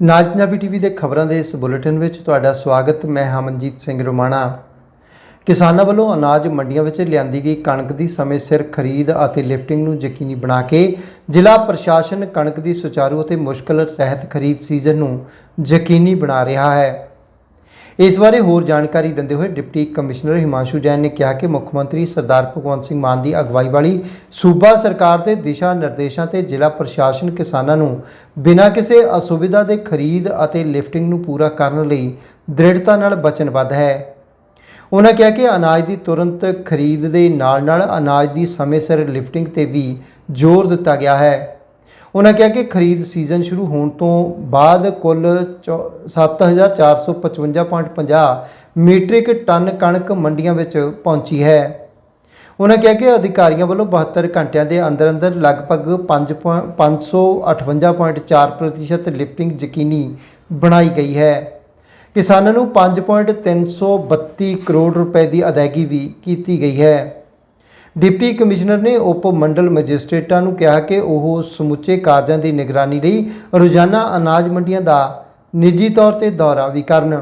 ਨਾਜ Punjabi TV ਦੇ ਖਬਰਾਂ ਦੇ ਇਸ ਬੁਲੇਟਿਨ ਵਿੱਚ ਤੁਹਾਡਾ ਸਵਾਗਤ। ਮੈਂ ਹਮਨਜੀਤ ਸਿੰਘ ਰੋਮਾਣਾ। ਕਿਸਾਨਾਂ ਵੱਲੋਂ ਅਨਾਜ ਮੰਡੀਆਂ ਵਿੱਚ ਲਿਆਂਦੀ ਗਈ ਕਣਕ ਦੀ ਸਮੇਂ ਸਿਰ ਖਰੀਦ ਅਤੇ ਲਿਫਟਿੰਗ ਨੂੰ ਯਕੀਨੀ ਬਣਾ ਕੇ ਜ਼ਿਲ੍ਹਾ ਪ੍ਰਸ਼ਾਸਨ ਕਣਕ ਦੀ ਸੁਚਾਰੂ ਅਤੇ ਮੁਸ਼ਕਲ ਰਹਿਤ ਖਰੀਦ ਸੀਜ਼ਨ ਨੂੰ ਯਕੀਨੀ ਬਣਾ ਰਿਹਾ ਹੈ। ਇਸ ਬਾਰੇ ਹੋਰ ਜਾਣਕਾਰੀ ਦਿੰਦੇ ਹੋਏ ਡਿਪਟੀ ਕਮਿਸ਼ਨਰ ਹਿਮਾਂਸ਼ੂ ਜੈਨ ਨੇ ਕਿਹਾ ਕਿ ਮੁੱਖ ਮੰਤਰੀ ਸਰਦਾਰ ਭਗਵੰਤ ਸਿੰਘ ਮਾਨ ਦੀ ਅਗਵਾਈ ਵਾਲੀ ਸੂਬਾ ਸਰਕਾਰ ਦੇ ਦਿਸ਼ਾ ਨਿਰਦੇਸ਼ਾਂ ਤੇ ਜ਼ਿਲ੍ਹਾ ਪ੍ਰਸ਼ਾਸਨ ਕਿਸਾਨਾਂ ਨੂੰ ਬਿਨਾਂ ਕਿਸੇ ਅਸੁਵਿਧਾ ਦੇ ਖਰੀਦ ਅਤੇ ਲਿਫਟਿੰਗ ਨੂੰ ਪੂਰਾ ਕਰਨ ਲਈ ਦ੍ਰਿੜਤਾ ਨਾਲ ਵਚਨਬੱਧ ਹੈ। ਉਹਨਾਂ ਕਿਹਾ ਕਿ ਅਨਾਜ ਦੀ ਤੁਰੰਤ ਖਰੀਦ ਦੇ ਨਾਲ-ਨਾਲ ਅਨਾਜ ਦੀ ਸਮੇਂ ਸਿਰ ਲਿਫਟਿੰਗ ਤੇ ਵੀ ਜ਼ੋਰ ਦਿੱਤਾ ਗਿਆ ਹੈ। ਉਹਨਾਂ ਕਿਹਾ ਕਿ ਖਰੀਦ ਸੀਜ਼ਨ ਸ਼ੁਰੂ ਹੋਣ ਤੋਂ ਬਾਅਦ ਕੁੱਲ ਚੌ- 7455.50 ਮੀਟ੍ਰਿਕ ਟਨ ਕਣਕ ਮੰਡੀਆਂ ਵਿੱਚ ਪਹੁੰਚੀ ਹੈ। ਉਹਨਾਂ ਕਿਹਾ ਕਿ ਅਧਿਕਾਰੀਆਂ ਵੱਲੋਂ 72 ਘੰਟਿਆਂ ਦੇ ਅੰਦਰ ਅੰਦਰ ਲਗਭਗ 5 558.4% ਲਿਫਟਿੰਗ ਯਕੀਨੀ ਬਣਾਈ ਗਈ ਹੈ। ਕਿਸਾਨਾਂ ਨੂੰ 5.332 ਕਰੋੜ ਰੁਪਏ ਦੀ ਅਦਾਇਗੀ ਵੀ ਕੀਤੀ ਗਈ ਹੈ। ਡਿਪਟੀ ਕਮਿਸ਼ਨਰ ਨੇ ਉਪ ਮੰਡਲ ਮੈਜਿਸਟ੍ਰੇਟਾਂ ਨੂੰ ਕਿਹਾ ਕਿ ਉਹ ਸਮੁੱਚੇ ਕਾਰਜਾਂ ਦੀ ਨਿਗਰਾਨੀ ਲਈ ਰੋਜ਼ਾਨਾ ਅਨਾਜ ਮੰਡੀਆਂ ਦਾ ਨਿੱਜੀ ਤੌਰ ਤੇ ਦੌਰਾ ਵੀ ਕਰਨ।